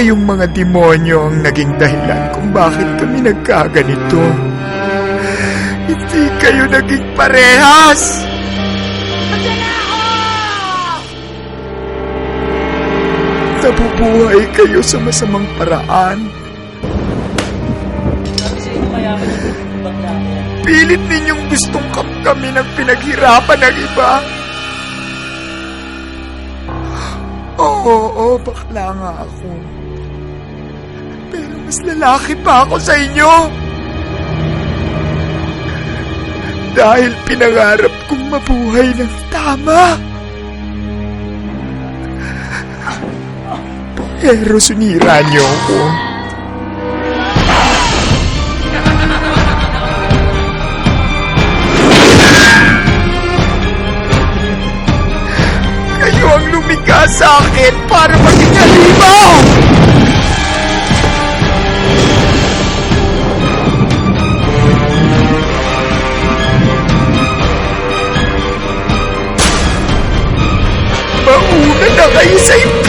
Kayong mga demonyo ang naging dahilan kung bakit kami nagkaganito. Hindi kayo naging parehas! Nabubuhay kayo sa masamang paraan. Pilit ninyong gustong kap kami ng pinaghirapan ng iba. Oo, oo, bakla nga ako. Pero mas lalaki pa ako sa inyo. Dahil pinangarap kong mabuhay ng tama. Pero sunira niyo ako. Kayo ang lumika sa akin para maging halimaw! know you saved